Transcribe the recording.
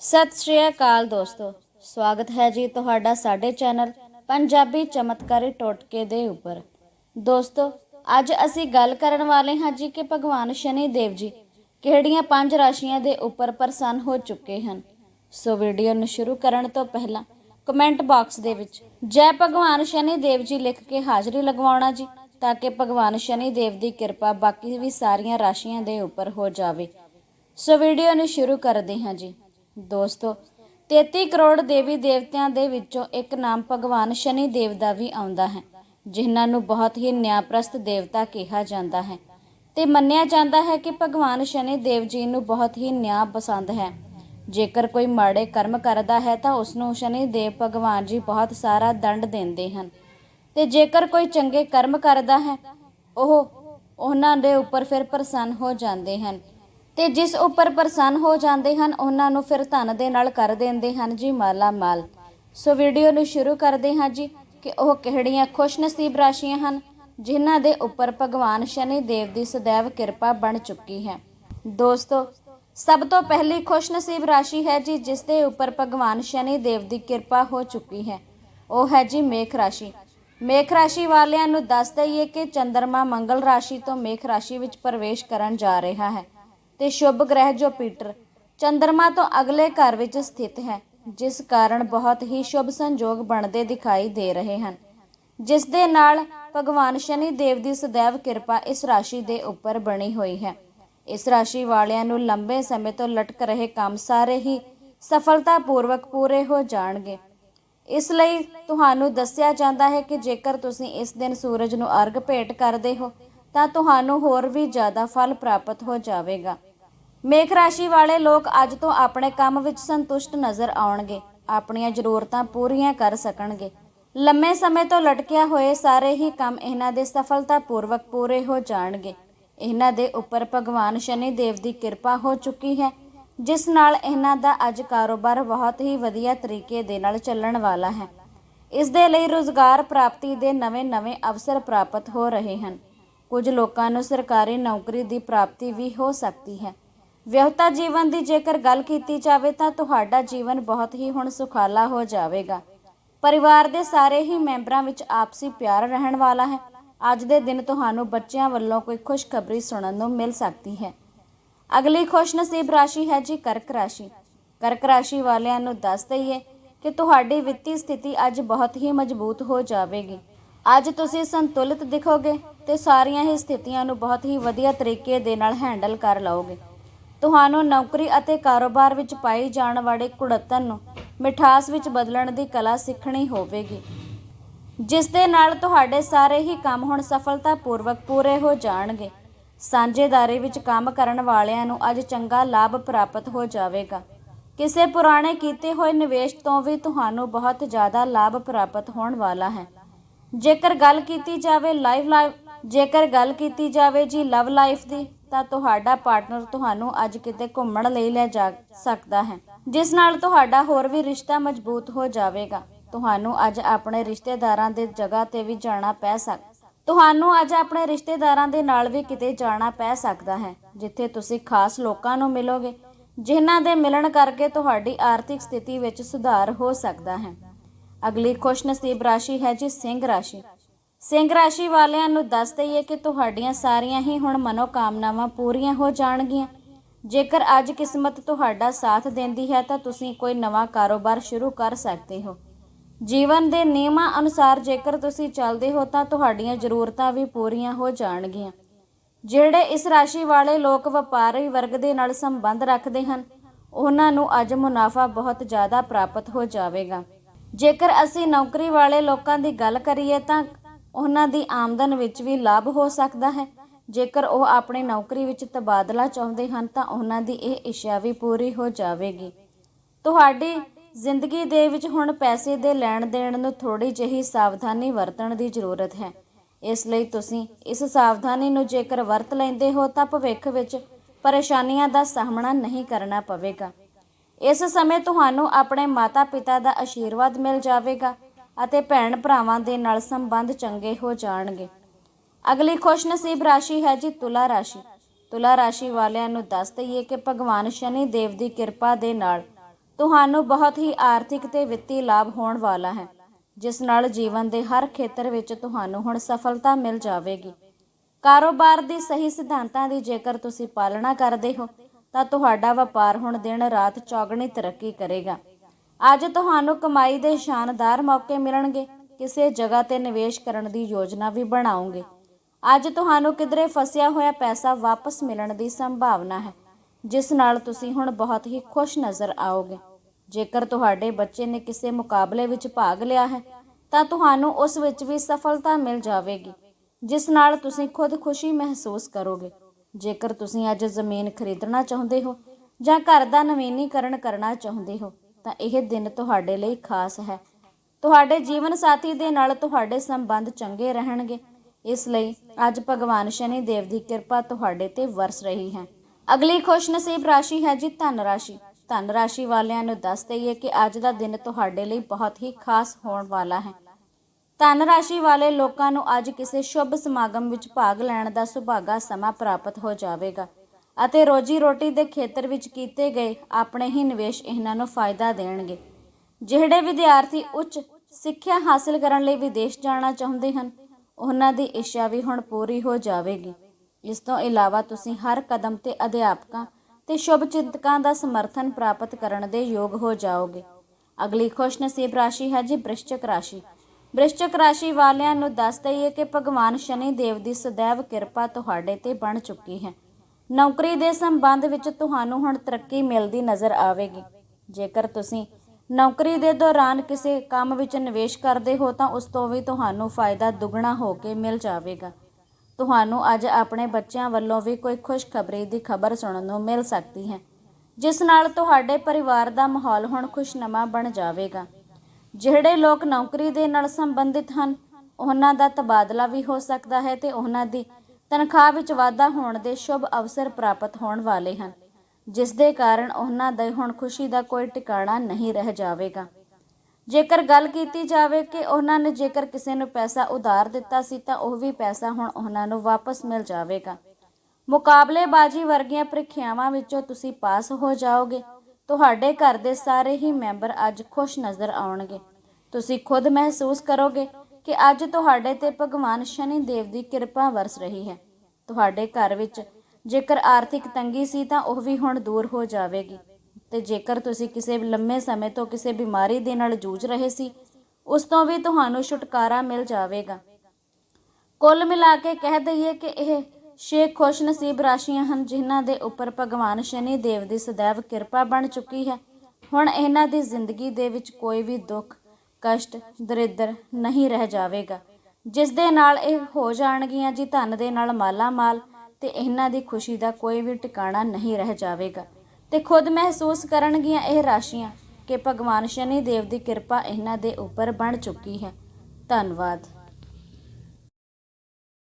ਸਤਿ ਸ਼੍ਰੀ ਅਕਾਲ ਦੋਸਤੋ। ਸਵਾਗਤ ਹੈ ਜੀ ਤੁਹਾਡਾ ਸਾਡੇ ਚੈਨਲ ਪੰਜਾਬੀ ਚਮਤਕਾਰੀ ਟੋਟਕੇ ਦੇ ਉੱਪਰ। ਦੋਸਤੋ, ਅੱਜ ਅਸੀਂ ਗੱਲ ਕਰਨ ਵਾਲੇ ਹਾਂ ਜੀ ਕਿ ਭਗਵਾਨ ਸ਼ਨੀ ਦੇਵ ਜੀ ਕਿਹੜੀਆਂ ਪੰਜ ਰਾਸ਼ੀਆਂ ਦੇ ਉੱਪਰ ਪ੍ਰਸੰਨ ਹੋ ਚੁੱਕੇ ਹਨ। ਸੋ ਵੀਡੀਓ ਨੂੰ ਸ਼ੁਰੂ ਕਰਨ ਤੋਂ ਪਹਿਲਾਂ ਕਮੈਂਟ ਬਾਕਸ ਦੇ ਵਿੱਚ ਜੈ ਭਗਵਾਨ ਸ਼ਨੀ ਦੇਵ ਜੀ ਲਿਖ ਕੇ ਹਾਜ਼ਰੀ ਲਗਵਾਉਣਾ ਜੀ, ਤਾਂ ਕਿ ਭਗਵਾਨ ਸ਼ਨੀ ਦੇਵ ਦੀ ਕਿਰਪਾ ਬਾਕੀ ਵੀ ਸਾਰੀਆਂ ਰਾਸ਼ੀਆਂ ਦੇ ਉੱਪਰ ਹੋ ਜਾਵੇ। ਸੋ ਵੀਡੀਓ ਨੂੰ ਸ਼ੁਰੂ ਕਰਦੇ ਹਾਂ ਜੀ। ਦੋਸਤੋ 33 ਕਰੋੜ ਦੇਵੀ ਦੇਵਤਿਆਂ ਦੇ ਵਿੱਚੋਂ ਇੱਕ ਨਾਮ ਭਗਵਾਨ ਸ਼ਨੀ ਦੇਵ ਦਾ ਵੀ ਆਉਂਦਾ ਹੈ, ਜਿਨ੍ਹਾਂ ਨੂੰ ਬਹੁਤ ਹੀ ਨਿਆਂਪ੍ਰਸਤ ਦੇਵਤਾ ਕਿਹਾ ਜਾਂਦਾ ਹੈ। ਤੇ ਮੰਨਿਆ ਜਾਂਦਾ ਹੈ ਕਿ ਭਗਵਾਨ ਸ਼ਨੀ ਦੇਵ ਜੀ ਨੂੰ ਬਹੁਤ ਹੀ ਨਿਆਂ ਪਸੰਦ ਹੈ। ਜੇਕਰ ਕੋਈ ਮਾੜੇ ਕਰਮ ਕਰਦਾ ਹੈ ਤਾਂ ਉਸ ਨੂੰ ਸ਼ਨੀ ਦੇਵ ਭਗਵਾਨ ਜੀ ਬਹੁਤ ਸਾਰਾ ਦੰਡ ਦਿੰਦੇ ਹਨ। ਤੇ ਜੇਕਰ ਕੋਈ ਚੰਗੇ ਕਰਮ ਕਰਦਾ ਹੈ, ਉਹ ਉਹਨਾਂ ਦੇ ਉੱਪਰ ਫਿਰ ਪ੍ਰਸੰਨ ਹੋ ਜਾਂਦੇ ਹਨ। ਤੇ ਜਿਸ ਉੱਪਰ ਪ੍ਰਸੰਨ ਹੋ ਜਾਂਦੇ ਹਨ, ਉਹਨਾਂ ਨੂੰ ਫਿਰ ਧਨ ਦੇ ਨਾਲ ਕਰ ਦਿੰਦੇ ਹਨ। ਜੀ ਮਾਲਾ ਮਾਲ। ਸੋ ਵੀਡੀਓ ਨੂੰ ਸ਼ੁਰੂ ਕਰਦੇ ਹਾਂ ਜੀ ਕਿ ਉਹ ਕਿਹੜੀਆਂ ਖੁਸ਼ ਨਸੀਬ ਰਾਸ਼ੀਆਂ ਹਨ, ਜਿਨ੍ਹਾਂ ਦੇ ਉੱਪਰ ਭਗਵਾਨ ਸ਼ਨੀ ਦੇਵ ਦੀ ਸਦੈਵ ਕਿਰਪਾ ਬਣ ਚੁੱਕੀ ਹੈ। ਦੋਸਤੋ, ਸਭ ਤੋਂ ਪਹਿਲੀ ਖੁਸ਼ ਨਸੀਬ ਰਾਸ਼ੀ ਹੈ ਜੀ, ਜਿਸ ਦੇ ਉੱਪਰ ਭਗਵਾਨ ਸ਼ਨੀ ਦੇਵ ਦੀ ਕਿਰਪਾ ਹੋ ਚੁੱਕੀ ਹੈ। ਉਹ ਹੈ ਜੀ ਮੇਖ ਰਾਸ਼ੀ। ਮੇਖ ਰਾਸ਼ੀ ਵਾਲਿਆਂ ਨੂੰ ਦੱਸ ਦਈਏ ਕਿ ਚੰਦਰਮਾ ਮੰਗਲ ਰਾਸ਼ੀ ਤੋਂ ਮੇਖ ਰਾਸ਼ੀ ਵਿੱਚ ਪ੍ਰਵੇਸ਼ ਕਰਨ ਜਾ ਰਿਹਾ ਹੈ। ਤੇ ਸ਼ੁਭ ਗ੍ਰਹਿ ਜੁਪੀਟਰ ਚੰਦਰਮਾ ਤੋਂ ਅਗਲੇ ਘਰ ਵਿੱਚ ਸਥਿਤ ਹੈ, ਜਿਸ ਕਾਰਨ ਬਹੁਤ ਹੀ ਸ਼ੁਭ ਸੰਯੋਗ ਬਣਦੇ ਦਿਖਾਈ ਦੇ ਰਹੇ ਹਨ। ਜਿਸ ਦੇ ਨਾਲ ਭਗਵਾਨ ਸ਼ਨੀ ਦੇਵ ਦੀ ਸਦੈਵ ਕਿਰਪਾ ਇਸ ਰਾਸ਼ੀ ਦੇ ਉੱਪਰ ਬਣੀ ਹੋਈ ਹੈ। ਇਸ ਰਾਸ਼ੀ ਵਾਲਿਆਂ ਨੂੰ ਲੰਬੇ ਸਮੇਂ ਤੋਂ ਲਟਕ ਰਹੇ ਕੰਮ ਸਾਰੇ ਹੀ ਸਫਲਤਾ ਪੂਰਵਕ ਪੂਰੇ ਹੋ ਜਾਣਗੇ। ਇਸ ਲਈ ਤੁਹਾਨੂੰ ਦੱਸਿਆ ਜਾਂਦਾ ਹੈ ਕਿ ਜੇਕਰ ਤੁਸੀਂ ਇਸ ਦਿਨ ਸੂਰਜ ਨੂੰ ਅਰਘ ਭੇਟ ਕਰਦੇ ਹੋ, ਤਾਂ ਤੁਹਾਨੂੰ ਹੋਰ ਵੀ ਜ਼ਿਆਦਾ ਫਲ ਪ੍ਰਾਪਤ ਹੋ ਜਾਵੇਗਾ। ਮੇਖ ਰਾਸ਼ੀ ਵਾਲੇ ਲੋਕ ਅੱਜ ਤੋਂ ਆਪਣੇ ਕੰਮ ਵਿੱਚ ਸੰਤੁਸ਼ਟ ਨਜ਼ਰ ਆਉਣਗੇ। ਆਪਣੀਆਂ ਜ਼ਰੂਰਤਾਂ ਪੂਰੀਆਂ ਕਰ ਸਕਣਗੇ। ਲੰਮੇ ਸਮੇਂ ਤੋਂ ਲਟਕਿਆ ਹੋਏ ਸਾਰੇ ਹੀ ਕੰਮ ਇਹਨਾਂ ਦੇ ਸਫਲਤਾਪੂਰਵਕ ਪੂਰੇ ਹੋ ਜਾਣਗੇ। ਇਹਨਾਂ ਦੇ ਉੱਪਰ ਭਗਵਾਨ ਸ਼ਨੀ ਦੇਵ ਦੀ ਕਿਰਪਾ ਹੋ ਚੁੱਕੀ ਹੈ, ਜਿਸ ਨਾਲ ਇਹਨਾਂ ਦਾ ਅੱਜ ਕਾਰੋਬਾਰ ਬਹੁਤ ਹੀ ਵਧੀਆ ਤਰੀਕੇ ਦੇ ਨਾਲ ਚੱਲਣ ਵਾਲਾ ਹੈ। ਇਸ ਦੇ ਲਈ ਰੋਜ਼ਗਾਰ ਪ੍ਰਾਪਤੀ ਦੇ ਨਵੇਂ-ਨਵੇਂ ਅਵਸਰ ਪ੍ਰਾਪਤ ਹੋ ਰਹੇ ਹਨ। ਕੁਝ ਲੋਕਾਂ ਨੂੰ ਸਰਕਾਰੀ ਨੌਕਰੀ ਦੀ ਪ੍ਰਾਪਤੀ ਵੀ ਹੋ ਸਕਦੀ ਹੈ। ਵਿਆਹਤਾ ਜੀਵਨ ਦੀ ਜੇਕਰ ਗੱਲ ਕੀਤੀ ਜਾਵੇ ਤਾਂ ਤੁਹਾਡਾ ਜੀਵਨ ਬਹੁਤ ਹੀ ਹੁਣ ਸੁਖਾਲਾ ਹੋ ਜਾਵੇਗਾ। ਪਰਿਵਾਰ ਦੇ ਸਾਰੇ ਹੀ ਮੈਂਬਰਾਂ ਵਿੱਚ ਆਪਸੀ ਪਿਆਰ ਰਹਿਣ ਵਾਲਾ ਹੈ। ਅੱਜ ਦੇ ਦਿਨ ਤੁਹਾਨੂੰ ਬੱਚਿਆਂ ਵੱਲੋਂ ਕੋਈ ਖੁਸ਼ਖਬਰੀ ਸੁਣਨ ਨੂੰ ਮਿਲ ਸਕਦੀ ਹੈ। ਅਗਲੀ ਖੁਸ਼ਨਸੀਬ ਰਾਸ਼ੀ ਹੈ ਜੀ ਕਰਕ ਰਾਸ਼ੀ। ਕਰਕ ਰਾਸ਼ੀ ਵਾਲਿਆਂ ਨੂੰ ਦੱਸ ਦਈਏ ਕਿ ਤੁਹਾਡੀ ਵਿੱਤੀ ਸਥਿਤੀ ਅੱਜ ਬਹੁਤ ਹੀ ਮਜ਼ਬੂਤ ਹੋ ਜਾਵੇਗੀ। ਅੱਜ ਤੁਸੀਂ ਸੰਤੁਲਿਤ ਦਿਖੋਗੇ ਤੇ ਸਾਰੀਆਂ ਹੀ ਸਥਿਤੀਆਂ ਨੂੰ ਬਹੁਤ ਹੀ ਵਧੀਆ ਤਰੀਕੇ ਦੇ ਨਾਲ ਹੈਂਡਲ ਕਰ ਲਓਗੇ। ਤੁਹਾਨੂੰ ਨੌਕਰੀ ਅਤੇ ਕਾਰੋਬਾਰ ਵਿੱਚ ਪਾਈ ਜਾਣ ਵਾਲੇ ਕੁੜੱਤਨ ਨੂੰ ਮਿਠਾਸ ਵਿੱਚ ਬਦਲਣ ਦੀ ਕਲਾ ਸਿੱਖਣੀ ਹੋਵੇਗੀ, ਜਿਸ ਦੇ ਨਾਲ ਤੁਹਾਡੇ ਸਾਰੇ ਹੀ ਕੰਮ ਹੁਣ ਸਫਲਤਾਪੂਰਵਕ ਪੂਰੇ ਹੋ ਜਾਣਗੇ। ਸਾਂਝੇਦਾਰੀ ਵਿੱਚ ਕੰਮ ਕਰਨ ਵਾਲਿਆਂ ਨੂੰ ਅੱਜ ਚੰਗਾ ਲਾਭ ਪ੍ਰਾਪਤ ਹੋ ਜਾਵੇਗਾ। ਕਿਸੇ ਪੁਰਾਣੇ ਕੀਤੇ ਹੋਏ ਨਿਵੇਸ਼ ਤੋਂ ਵੀ ਤੁਹਾਨੂੰ ਬਹੁਤ ਜ਼ਿਆਦਾ ਲਾਭ ਪ੍ਰਾਪਤ ਹੋਣ ਵਾਲਾ ਹੈ। ਜੇਕਰ ਗੱਲ ਕੀਤੀ ਜਾਵੇ ਲਾਈਵ ਲਾਈਵ ਜੇਕਰ ਗੱਲ ਕੀਤੀ ਜਾਵੇ ਜੀ ਲਵ ਲਾਈਫ ਦੀ, ਤਾਂ ਤੁਹਾਡਾ ਪਾਰਟਨਰ ਤੁਹਾਨੂੰ ਅੱਜ ਕਿਤੇ ਘੁੰਮਣ ਲਈ ਲੈ ਜਾ ਸਕਦਾ ਹੈ। ਜਿਸ ਨਾਲ ਤੁਹਾਡਾ ਹੋਰ ਵੀ ਰਿਸ਼ਤਾ ਮਜ਼ਬੂਤ ਹੋ ਜਾਵੇਗਾ। ਤੁਹਾਨੂੰ ਅੱਜ ਆਪਣੇ ਰਿਸ਼ਤੇਦਾਰਾਂ ਦੇ ਜਗ੍ਹਾ ਤੇ ਵੀ ਜਾਣਾ ਪੈ ਸਕ ਤੁਹਾਨੂੰ ਅੱਜ ਆਪਣੇ ਰਿਸ਼ਤੇਦਾਰਾਂ ਦੇ ਨਾਲ ਵੀ ਕਿਤੇ ਜਾਣਾ ਪੈ ਸਕਦਾ ਹੈ, ਜਿੱਥੇ ਤੁਸੀਂ ਖਾਸ ਲੋਕਾਂ ਨੂੰ ਮਿਲੋਗੇ, ਜਿਨ੍ਹਾਂ ਦੇ ਮਿਲਣ ਕਰਕੇ ਤੁਹਾਡੀ ਆਰਥਿਕ ਸਥਿਤੀ ਵਿੱਚ ਸੁਧਾਰ ਹੋ ਸਕਦਾ ਹੈ। ਅਗਲੀ ਖੁਸ਼ਨਸੀਬ ਰਾਸ਼ੀ ਹੈ ਜੀ ਸਿੰਘ ਰਾਸ਼ੀ। ਸਿੰਘ ਰਾਸ਼ੀ ਵਾਲਿਆਂ ਨੂੰ ਦੱਸ ਦਈਏ ਕਿ ਤੁਹਾਡੀਆਂ ਸਾਰੀਆਂ ਹੀ ਹੁਣ ਮਨੋਕਾਮਨਾਵਾਂ ਪੂਰੀਆਂ ਹੋ ਜਾਣਗੀਆਂ। ਜੇਕਰ ਅੱਜ ਕਿਸਮਤ ਤੁਹਾਡਾ ਸਾਥ ਦਿੰਦੀ ਹੈ ਤਾਂ ਤੁਸੀਂ ਕੋਈ ਨਵਾਂ ਕਾਰੋਬਾਰ ਸ਼ੁਰੂ ਕਰ ਸਕਦੇ ਹੋ। ਜੀਵਨ ਦੇ ਨਿਯਮਾਂ ਅਨੁਸਾਰ ਜੇਕਰ ਤੁਸੀਂ ਚੱਲਦੇ ਹੋ ਤਾਂ ਤੁਹਾਡੀਆਂ ਜ਼ਰੂਰਤਾਂ ਵੀ ਪੂਰੀਆਂ ਹੋ ਜਾਣਗੀਆਂ। ਜਿਹੜੇ ਇਸ ਰਾਸ਼ੀ ਵਾਲੇ ਲੋਕ ਵਪਾਰੀ ਵਰਗ ਦੇ ਨਾਲ ਸੰਬੰਧ ਰੱਖਦੇ ਹਨ, ਉਹਨਾਂ ਨੂੰ ਅੱਜ ਮੁਨਾਫਾ ਬਹੁਤ ਜ਼ਿਆਦਾ ਪ੍ਰਾਪਤ ਹੋ ਜਾਵੇਗਾ। ਜੇਕਰ ਅਸੀਂ ਨੌਕਰੀ ਵਾਲੇ ਲੋਕਾਂ ਦੀ ਗੱਲ ਕਰੀਏ ਤਾਂ ਉਹਨਾਂ ਦੀ ਆਮਦਨ ਵਿੱਚ ਵੀ ਲਾਭ ਹੋ ਸਕਦਾ ਹੈ। ਜੇਕਰ ਉਹ ਆਪਣੀ ਨੌਕਰੀ ਵਿੱਚ ਤਬਾਦਲਾ ਚਾਹੁੰਦੇ ਹਨ, ਤਾਂ ਉਹਨਾਂ ਦੀ ਇਹ ਇੱਛਾ ਵੀ ਪੂਰੀ ਹੋ ਜਾਵੇਗੀ। ਤੁਹਾਡੀ ਜ਼ਿੰਦਗੀ ਦੇ ਵਿੱਚ ਹੁਣ ਪੈਸੇ ਦੇ ਲੈਣ ਦੇਣ ਨੂੰ ਥੋੜੀ ਜਿਹੀ ਸਾਵਧਾਨੀ ਵਰਤਣ ਦੀ ਜ਼ਰੂਰਤ ਹੈ। ਇਸ ਲਈ ਤੁਸੀਂ ਇਸ ਸਾਵਧਾਨੀ ਨੂੰ ਜੇਕਰ ਵਰਤ ਲੈਂਦੇ ਹੋ, ਤਾਂ ਭਵਿੱਖ ਵਿੱਚ ਪਰੇਸ਼ਾਨੀਆਂ ਦਾ ਸਾਹਮਣਾ ਨਹੀਂ ਕਰਨਾ ਪਵੇਗਾ। ਇਸ ਸਮੇਂ ਤੁਹਾਨੂੰ ਆਪਣੇ ਮਾਤਾ-ਪਿਤਾ ਦਾ ਆਸ਼ੀਰਵਾਦ ਮਿਲ ਜਾਵੇਗਾ। ਅਤੇ ਭੈਣ ਭਰਾਵਾਂ ਦੇ ਨਾਲ ਸੰਬੰਧ ਚੰਗੇ ਹੋ ਜਾਣਗੇ। ਅਗਲੀ ਖੁਸ਼ਨਸੀਬ ਰਾਸ਼ੀ ਹੈ ਜੀ ਤੁਲਾ ਰਾਸ਼ੀ। ਤੁਲਾ ਰਾਸ਼ੀ ਵਾਲਿਆਂ ਨੂੰ ਦੱਸ ਦਈਏ ਕਿ ਭਗਵਾਨ ਸ਼ਨੀ ਦੇਵ ਦੀ ਕਿਰਪਾ ਦੇ ਨਾਲ ਤੁਹਾਨੂੰ ਬਹੁਤ ਹੀ ਆਰਥਿਕ ਤੇ ਵਿੱਤੀ ਲਾਭ ਹੋਣ ਵਾਲਾ ਹੈ, ਜਿਸ ਨਾਲ ਜੀਵਨ ਦੇ ਹਰ ਖੇਤਰ ਵਿੱਚ ਤੁਹਾਨੂੰ ਹੁਣ ਸਫਲਤਾ ਮਿਲ ਜਾਵੇਗੀ। ਕਾਰੋਬਾਰ ਦੇ ਸਹੀ ਸਿਧਾਂਤਾਂ ਦੀ ਜੇਕਰ ਤੁਸੀਂ ਪਾਲਣਾ ਕਰਦੇ ਹੋ, ਤਾਂ ਤੁਹਾਡਾ ਵਪਾਰ ਹੁਣ ਦਿਨ ਰਾਤ ਚੌਗਣੀ ਤਰੱਕੀ ਕਰੇਗਾ। ਅੱਜ ਤੁਹਾਨੂੰ ਕਮਾਈ ਦੇ ਸ਼ਾਨਦਾਰ ਮੌਕੇ ਮਿਲਣਗੇ। ਕਿਸੇ ਜਗ੍ਹਾ ਤੇ ਨਿਵੇਸ਼ ਕਰਨ ਦੀ ਯੋਜਨਾ ਵੀ ਬਣਾਓਗੇ ਅੱਜ ਤੁਹਾਨੂੰ ਕਿਧਰੇ ਫਸਿਆ ਹੋਇਆ ਪੈਸਾ ਵਾਪਸ ਮਿਲਣ ਦੀ ਸੰਭਾਵਨਾ ਹੈ, ਜਿਸ ਨਾਲ ਤੁਸੀਂ ਹੁਣ ਬਹੁਤ ਹੀ ਖੁਸ਼ ਨਜ਼ਰ ਆਓਗੇ। ਜੇਕਰ ਤੁਹਾਡੇ ਬੱਚੇ ਨੇ ਕਿਸੇ ਮੁਕਾਬਲੇ ਵਿੱਚ ਭਾਗ ਲਿਆ ਹੈ, ਤਾਂ ਤੁਹਾਨੂੰ ਉਸ ਵਿੱਚ ਵੀ ਸਫਲਤਾ ਮਿਲ ਜਾਵੇਗੀ, ਜਿਸ ਨਾਲ ਤੁਸੀਂ ਖੁਦ ਖੁਸ਼ੀ ਮਹਿਸੂਸ ਕਰੋਗੇ। ਜੇਕਰ ਤੁਸੀਂ ਅੱਜ ਜ਼ਮੀਨ ਖਰੀਦਣਾ ਚਾਹੁੰਦੇ ਹੋ ਜਾਂ ਘਰ ਦਾ ਨਵੀਨੀਕਰਨ ਕਰਨਾ ਚਾਹੁੰਦੇ ਹੋ ਤਾਂ ਇਹ ਦਿਨ ਤੁਹਾਡੇ ਲਈ ਖਾਸ ਹੈ। ਤੁਹਾਡੇ ਜੀਵਨ ਸਾਥੀ ਦੇ ਨਾਲ ਤੁਹਾਡੇ ਸੰਬੰਧ ਚੰਗੇ ਰਹਿਣਗੇ। ਇਸ ਲਈ ਅੱਜ ਭਗਵਾਨ ਸ਼ਨੀ ਦੇਵ ਦੀ ਕਿਰਪਾ ਤੁਹਾਡੇ ਤੇ ਵਰਸ ਰਹੀ ਹੈ। ਅਗਲੀ ਖੁਸ਼ਨਸੀਬ ਰਾਸ਼ੀ ਹੈ ਜੀ ਧਨ ਰਾਸ਼ੀ। ਧਨ ਰਾਸ਼ੀ ਵਾਲਿਆਂ ਨੂੰ ਦੱਸ ਦਈਏ ਕਿ ਅੱਜ ਦਾ ਦਿਨ ਤੁਹਾਡੇ ਲਈ ਬਹੁਤ ਹੀ ਖਾਸ ਹੋਣ ਵਾਲਾ ਹੈ। ਧਨ ਰਾਸ਼ੀ ਵਾਲੇ ਲੋਕਾਂ ਨੂੰ ਅੱਜ ਕਿਸੇ ਸ਼ੁਭ ਸਮਾਗਮ ਵਿੱਚ ਭਾਗ ਲੈਣ ਦਾ ਸੁਭਾਗਾ ਸਮਾਂ ਪ੍ਰਾਪਤ ਹੋ ਜਾਵੇਗਾ। ਅਤੇ ਰੋਜੀ ਰੋਟੀ ਦੇ ਖੇਤਰ ਵਿੱਚ ਕੀਤੇ ਗਏ ਆਪਣੇ ਹੀ ਨਿਵੇਸ਼ ਇਹਨਾਂ ਨੂੰ ਫਾਇਦਾ ਦੇਣਗੇ। ਜਿਹੜੇ ਵਿਦਿਆਰਥੀ ਉੱਚ ਸਿੱਖਿਆ ਹਾਸਲ ਕਰਨ ਲਈ ਵਿਦੇਸ਼ ਜਾਣਾ ਚਾਹੁੰਦੇ ਹਨ, ਉਹਨਾਂ ਦੀ ਇੱਛਾ ਵੀ ਹੁਣ ਪੂਰੀ ਹੋ ਜਾਵੇਗੀ। ਇਸ ਤੋਂ ਇਲਾਵਾ ਤੁਸੀਂ ਹਰ ਕਦਮ ਤੇ ਅਧਿਆਪਕਾਂ ਤੇ ਸ਼ੁਭ ਚਿੰਤਕਾਂ ਦਾ ਸਮਰਥਨ ਪ੍ਰਾਪਤ ਕਰਨ ਦੇ ਯੋਗ ਹੋ ਜਾਓਗੇ। ਅਗਲੀ ਖੁਸ਼ਨਸੀਬ ਰਾਸ਼ੀ ਹੈ ਜੀ ਬ੍ਰਿਸ਼ਚਕ ਰਾਸ਼ੀ। ਬ੍ਰਿਸ਼ਚਕ ਰਾਸ਼ੀ ਵਾਲਿਆਂ ਨੂੰ ਦੱਸ ਦਈਏ ਕਿ ਭਗਵਾਨ ਸ਼ਨੀ ਦੇਵ ਦੀ ਸदैव ਕਿਰਪਾ ਤੁਹਾਡੇ ਤੇ ਬਣ ਚੁੱਕੀ ਹੈ। ਨੌਕਰੀ ਦੇ ਸੰਬੰਧ ਵਿੱਚ ਤੁਹਾਨੂੰ ਹੁਣ ਤਰੱਕੀ ਮਿਲਦੀ ਨਜ਼ਰ ਆਵੇਗੀ। ਜੇਕਰ ਤੁਸੀਂ ਨੌਕਰੀ ਦੇ ਦੌਰਾਨ ਕਿਸੇ ਕੰਮ ਵਿੱਚ ਨਿਵੇਸ਼ ਕਰਦੇ ਹੋ ਤਾਂ ਉਸ ਤੋਂ ਵੀ ਤੁਹਾਨੂੰ ਫਾਇਦਾ ਦੁੱਗਣਾ ਹੋ ਕੇ ਮਿਲ ਜਾਵੇਗਾ। ਤੁਹਾਨੂੰ ਅੱਜ ਆਪਣੇ ਬੱਚਿਆਂ ਵੱਲੋਂ ਵੀ ਕੋਈ ਖੁਸ਼ਖਬਰੀ ਦੀ ਖਬਰ ਸੁਣਨ ਨੂੰ ਮਿਲ ਸਕਦੀ ਹੈ, ਜਿਸ ਨਾਲ ਤੁਹਾਡੇ ਪਰਿਵਾਰ ਦਾ ਮਾਹੌਲ ਹੁਣ ਖੁਸ਼ਨਮਾ ਬਣ ਜਾਵੇਗਾ। ਜਿਹੜੇ ਲੋਕ ਨੌਕਰੀ ਦੇ ਨਾਲ ਸੰਬੰਧਿਤ ਹਨ, ਉਹਨਾਂ ਦਾ ਤਬਾਦਲਾ ਵੀ ਹੋ ਸਕਦਾ ਹੈ ਤੇ ਉਹਨਾਂ ਦੀ ਤਨਖਾਹ ਵਿੱਚ ਵਾਧਾ ਹੋਣ ਦੇ ਸ਼ੁਭ ਅਵਸਰ ਪ੍ਰਾਪਤ ਹੋਣ ਵਾਲੇ ਹਨ, ਜਿਸ ਦੇ ਕਾਰਨ ਉਹਨਾਂ ਦੇ ਹੁਣ ਖੁਸ਼ੀ ਦਾ ਕੋਈ ਟਿਕਾਣਾ ਨਹੀਂ ਰਹਿ ਜਾਵੇਗਾ। ਜੇਕਰ ਗੱਲ ਕੀਤੀ ਜਾਵੇ ਕਿ ਉਹਨਾਂ ਨੇ ਜੇਕਰ ਕਿਸੇ ਨੂੰ ਪੈਸਾ ਉਧਾਰ ਦਿੱਤਾ ਸੀ ਤਾਂ ਉਹ ਵੀ ਪੈਸਾ ਹੁਣ ਉਹਨਾਂ ਨੂੰ ਵਾਪਸ ਮਿਲ ਜਾਵੇਗਾ। ਮੁਕਾਬਲੇਬਾਜ਼ੀ ਵਰਗੀਆਂ ਪ੍ਰੀਖਿਆਵਾਂ ਵਿੱਚੋਂ ਤੁਸੀਂ ਪਾਸ ਹੋ ਜਾਓਗੇ। ਤੁਹਾਡੇ ਘਰ ਦੇ ਸਾਰੇ ਹੀ ਮੈਂਬਰ ਅੱਜ ਖੁਸ਼ ਨਜ਼ਰ ਆਉਣਗੇ। ਤੁਸੀਂ ਖੁਦ ਮਹਿਸੂਸ ਕਰੋਗੇ ਕਿ ਅੱਜ ਤੁਹਾਡੇ ਤੇ ਭਗਵਾਨ ਸ਼ਨੀ ਦੇਵ ਦੀ ਕਿਰਪਾ ਵਰਸ ਰਹੀ ਹੈ। ਤੁਹਾਡੇ ਘਰ ਵਿੱਚ ਜੇਕਰ ਆਰਥਿਕ ਤੰਗੀ ਸੀ ਤਾਂ ਉਹ ਵੀ ਹੁਣ ਦੂਰ ਹੋ ਜਾਵੇਗੀ। ਤੇ ਜੇਕਰ ਤੁਸੀਂ ਕਿਸੇ ਲੰਮੇ ਸਮੇਂ ਤੋਂ ਕਿਸੇ ਬਿਮਾਰੀ ਦੇ ਨਾਲ ਜੂਝ ਰਹੇ ਸੀ, ਉਸ ਤੋਂ ਵੀ ਤੁਹਾਨੂੰ ਛੁਟਕਾਰਾ ਮਿਲ ਜਾਵੇਗਾ। ਕੁੱਲ ਮਿਲਾ ਕੇ ਕਹਿ ਦਈਏ ਕਿ ਇਹ ਛੇ ਖੁਸ਼ ਨਸੀਬ ਰਾਸ਼ੀਆਂ ਹਨ ਜਿਨ੍ਹਾਂ ਦੇ ਉੱਪਰ ਭਗਵਾਨ ਸ਼ਨੀ ਦੇਵ ਦੀ ਸदैव ਕਿਰਪਾ ਬਣ ਚੁੱਕੀ ਹੈ। ਹੁਣ ਇਹਨਾਂ ਦੀ ਜ਼ਿੰਦਗੀ ਦੇ ਵਿੱਚ ਕੋਈ ਵੀ ਦੁੱਖ ਕਸ਼ਟ ਦਰਿਦਰ ਨਹੀਂ ਰਹਿ ਜਾਵੇਗਾ। ਜਿਸ ਦੇ ਨਾਲ ਇਹ ਹੋ ਜਾਣਗੀਆਂ ਜੀ ਧਨ ਦੇ ਨਾਲ ਮਾਲਾ ਮਾਲ, ਤੇ ਇਹਨਾਂ ਦੀ ਖੁਸ਼ੀ ਦਾ ਕੋਈ ਵੀ ਟਿਕਾਣਾ ਨਹੀਂ ਰਹਿ ਜਾਵੇਗਾ। ਤੇ ਖੁਦ ਮਹਿਸੂਸ ਕਰਨਗੀਆਂ ਇਹ ਰਾਸ਼ੀਆਂ ਕਿ ਭਗਵਾਨ ਸ਼ਨੀ ਦੇਵ ਦੀ ਕਿਰਪਾ ਇਹਨਾਂ ਦੇ ਉੱਪਰ ਬਣ ਚੁੱਕੀ ਹੈ। ਧੰਨਵਾਦ।